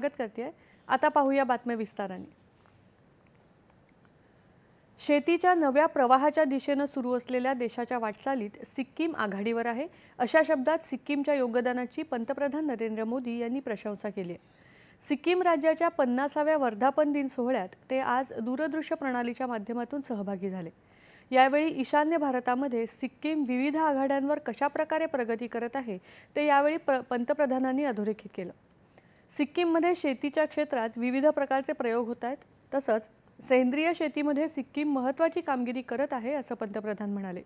स्वागत करते आता पाहूया बातम्या विस्ताराने. शेतीच्या नव्या प्रवाहाच्या दिशेनं सुरू असलेल्या देशाच्या वाटचालीत सिक्कीम आघाडीवर आहे. अशा शब्दात सिक्कीमच्या योगदानाची पंतप्रधान नरेंद्र मोदी यांनी प्रशंसा केली आहे. सिक्कीम राज्याच्या पन्नासाव्या वर्धापन दिन सोहळ्यात ते आज दूरदृश्य प्रणालीच्या माध्यमातून सहभागी झाले. यावेळी ईशान्य भारतामध्ये सिक्कीम विविध आघाड्यांवर कशाप्रकारे प्रगती करत आहे ते यावेळी प्र पंतप्रधानांनी अधोरेखित केलं. सिक्कीममध्ये शेतीच्या क्षेत्रात विविध प्रकारचे प्रयोग होत आहेत. तसंच सेंद्रिय शेतीमध्ये सिक्कीम महत्त्वाची कामगिरी करत आहे असं पंतप्रधान म्हणाले.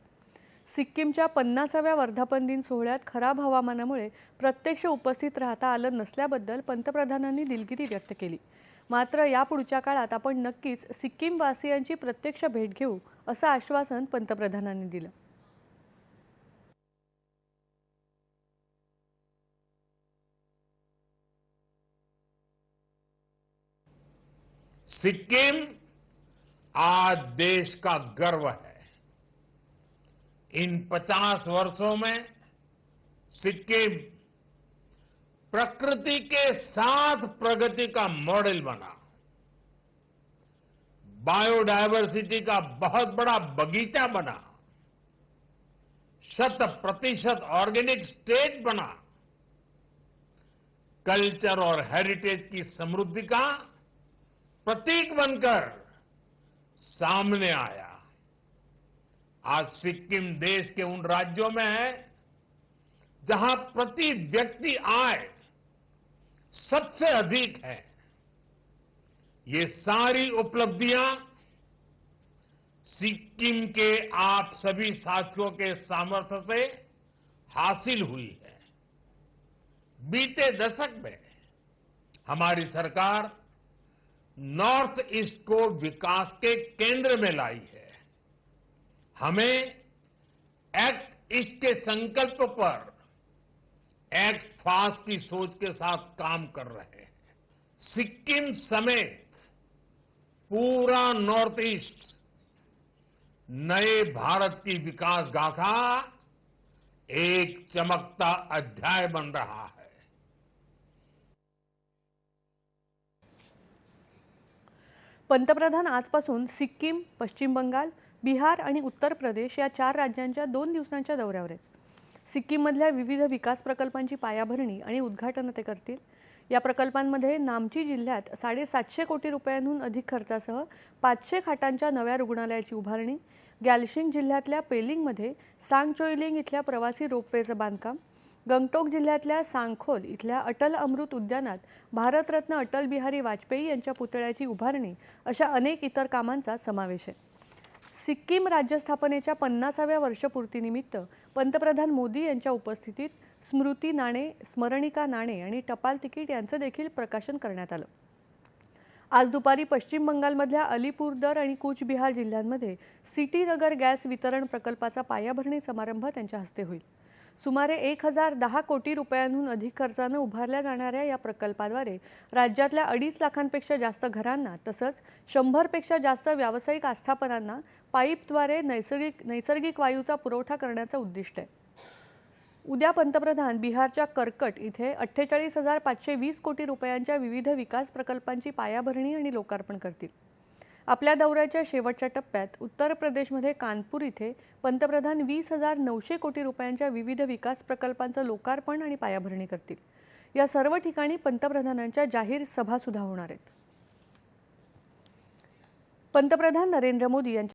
सिक्कीमच्या पन्नासाव्या वर्धापन दिन सोहळ्यात खराब हवामानामुळे प्रत्यक्ष उपस्थित राहता आलं नसल्याबद्दल पंतप्रधानांनी दिलगिरी व्यक्त केली. मात्र यापुढच्या काळात आपण नक्कीच सिक्कीमवासियांची प्रत्यक्ष भेट घेऊ असं आश्वासन पंतप्रधानांनी दिलं. सिक्किम आज देश का गर्व है। इन 50 वर्षों में सिक्किम प्रकृति के साथ प्रगति का मॉडल बना। बायोडायवर्सिटी का बहुत बड़ा बगीचा बना। शत प्रतिशत ऑर्गेनिक स्टेट बना। कल्चर और हेरिटेज की समृद्धि का प्रतीक बनकर सामने आया। आज सिक्किम देश के उन राज्यों में है, जहाँ प्रति व्यक्ति आय सबसे अधिक है। ये सारी उपलब्धियाँ सिक्किम के आप सभी साथियों के सामर्थ्य से हासिल हुई है। बीते दशक में हमारी सरकार नॉर्थ ईस्ट को विकास के केंद्र में लाई है। हमें एक्ट ईस्ट के संकल्प पर, एक्ट फास्ट की सोच के साथ काम कर रहे हैं। सिक्किम समेत पूरा नॉर्थ ईस्ट नए भारत की विकास गाथा एक चमकता अध्याय बन रहा है। पंतप्रधान आजपासून सिक्कीम पश्चिम बंगाल बिहार आणि उत्तर प्रदेश या चार राज्यांच्या दोन दिवसांच्या दौऱ्यावर आहेत. सिक्कीममधल्या विविध विकास प्रकल्पांची पायाभरणी आणि उद्घाटन ते करतील. या प्रकल्पांमध्ये नामची जिल्ह्यात साडेसातशे कोटी रुपयांहून अधिक खर्चासह पाचशे खाटांच्या नव्या रुग्णालयाची उभारणी गॅलशिंग जिल्ह्यातल्या पेलिंगमध्ये सांगचोईलिंग इथल्या प्रवासी रोपवेचं बांधकाम गंगटोक जिल्ह्यातल्या सांगखोल इथल्या अटल अमृत उद्यानात भारतरत्न अटल बिहारी वाजपेयी यांच्या पुतळ्याची उभारणी अशा अनेक इतर कामांचा समावेश आहे. सिक्कीम राज्य स्थापनेच्या पन्नासाव्या वर्षपूर्तीनिमित्त पंतप्रधान मोदी यांच्या उपस्थितीत स्मृती नाणे स्मरणिका नाणे आणि टपाल तिकीट यांचं देखील प्रकाशन करण्यात आलं. आज दुपारी पश्चिम बंगालमधल्या अलीपूरदर आणि कूचबिहार जिल्ह्यांमध्ये सिटी नगर गॅस वितरण प्रकल्पाचा पायाभरणी समारंभ त्यांच्या हस्ते होईल. सुमारे एक हजार दहा कोटी रुपयांहून अधिक खर्चानं उभारल्या जाणाऱ्या या प्रकल्पाद्वारे राज्यातल्या अडीच लाखांपेक्षा जास्त घरांना तसंच शंभरपेक्षा जास्त व्यावसायिक आस्थापनांना पाईपद्वारे नैसर्गिक नैसर्गिक वायूचा पुरवठा करण्याचं उद्दिष्ट आहे. उद्या पंतप्रधान बिहारच्या कर्कट इथे अठ्ठेचाळीस हजार पाचशे वीस कोटी रुपयांच्या विविध विकास प्रकल्पांची पायाभरणी आणि लोकार्पण करतील. आपल्या दौऱ्याच्या शेवटच्या टप्प्यात उत्तर प्रदेशमध्ये कानपूर इथे पंतप्रधान वीस हजार नऊशे कोटी रुपयांच्या विविध विकास प्रकल्पांचं लोकार्पण आणि पायाभरणी करतील. या सर्व ठिकाणी पंतप्रधानांच्या जाहीर सभा सुद्धा होणार आहेत. पंतप्रधान नरेंद्र मोदी यांच्या